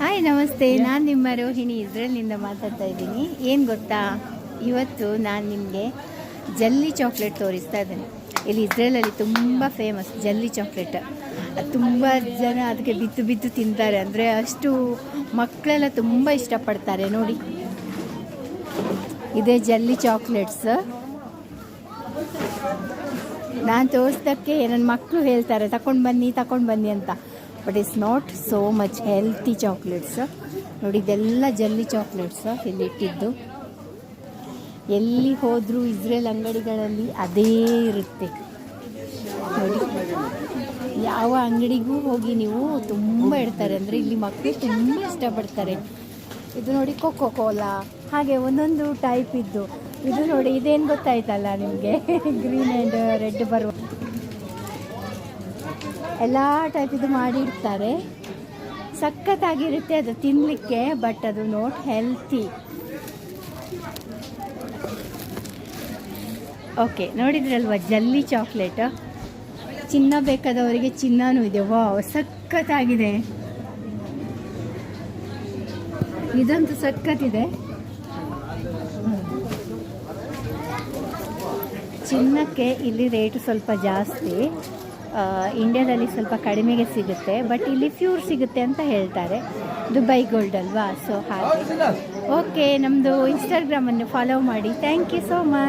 Hi, ನಮಸ್ತೆ. ನಾನು ನಿಮ್ಮ ರೋಹಿಣಿ ಇಸ್ರೇಲ್ನಿಂದ ಮಾತಾಡ್ತಾ ಇದ್ದೀನಿ. ಏನು ಗೊತ್ತಾ? ಇವತ್ತು ನಾನು ನಿಮಗೆ ಜಲ್ಲಿ ಚಾಕ್ಲೇಟ್ ತೋರಿಸ್ತಾ ಇದ್ದೇನೆ. ಇಲ್ಲಿ ಇಸ್ರೇಲಲ್ಲಿ ತುಂಬ ಫೇಮಸ್ ಜಲ್ಲಿ ಚಾಕ್ಲೇಟ್ ತುಂಬ ಜನ ಅದಕ್ಕೆ ಬಿದ್ದು ಬಿದ್ದು ತಿಂತಾರೆ. ಅಂದರೆ ಅಷ್ಟು ಮಕ್ಕಳೆಲ್ಲ ತುಂಬ ಇಷ್ಟಪಡ್ತಾರೆ. ನೋಡಿ. ಇದೇ ಜಲ್ಲಿ ಚಾಕ್ಲೇಟ್ಸ್ ನಾನು ತೋರಿಸ್ದಕ್ಕೆ ನನ್ನ ಮಕ್ಕಳು ಹೇಳ್ತಾರೆ ತಗೊಂಡು ಬನ್ನಿ ತಗೊಂಡು ಬನ್ನಿ ಅಂತ. But it's not so much healthy chocolates. ನೋಡಿ, ಇದೆಲ್ಲ ಜಲ್ಲಿ ಚಾಕ್ಲೇಟ್ಸ್ ಇಲ್ಲಿ ಇಟ್ಟಿದ್ದು. ಎಲ್ಲಿ ಹೋದರೂ ಇಸ್ರೇಲ್ ಅಂಗಡಿಗಳಲ್ಲಿ ಅದೇ ಇರುತ್ತೆ. ನೋಡಿ, ಯಾವ ಅಂಗಡಿಗೂ ಹೋಗಿ ನೀವು ತುಂಬ ಇಡ್ತಾರೆ. ಅಂದರೆ ಇಲ್ಲಿ ಮಕ್ಕಳು ತುಂಬ ಇಷ್ಟಪಡ್ತಾರೆ. ಇದು ನೋಡಿ ಕೊಕ್ಕೋ ಕೋಲಾ ಹಾಗೆ ಒಂದೊಂದು ಟೈಪ್ ಇದ್ದು. ಇದು ನೋಡಿ, ಇದೇನು ಗೊತ್ತಾಯ್ತಲ್ಲ ನಿಮಗೆ? ಗ್ರೀನ್ ಆ್ಯಂಡ್ ರೆಡ್ ಬರುವ. ಎಲ್ಲ ಟೈಪ್ ಇದು ಮಾಡಿರ್ತಾರೆ ಸಖತ್ತಾಗಿರುತ್ತೆ ಅದು ತಿನ್ನಲಿಕ್ಕೆ ಬಟ್ ಅದು ನೋಟ್ ಹೆಲ್ತಿ ಓಕೆ ನೋಡಿದ್ರಲ್ವ ಜಲ್ಲಿ ಚಾಕ್ಲೇಟ್ ಚಿನ್ನ ಬೇಕಾದವರಿಗೆ ಚಿನ್ನನೂ ಇದೆ. ವಾವ್ ಸಖತ್ತಾಗಿದೆ. ಇದಂತೂ ಸಖತ್ತಿದೆ. ಚಿನ್ನಕ್ಕೆ ಇಲ್ಲಿ ರೇಟು ಸ್ವಲ್ಪ ಜಾಸ್ತಿ. ಇಂಡಿಯಾದಲ್ಲಿ ಸ್ವಲ್ಪ ಕಡಿಮೆಗೆ ಸಿಗುತ್ತೆ ಬಟ್ ಇಲ್ಲಿ ಪ್ಯೂರ್ ಸಿಗುತ್ತೆ ಅಂತ ಹೇಳ್ತಾರೆ. ದುಬೈ ಗೋಲ್ಡ್ ಅಲ್ವಾ? ಸೊ ಹಾಗೆ. ಓಕೆ ನಮ್ಮದು ಇನ್ಸ್ಟಾಗ್ರಾಮನ್ನು ಫಾಲೋ ಮಾಡಿ. Thank you so much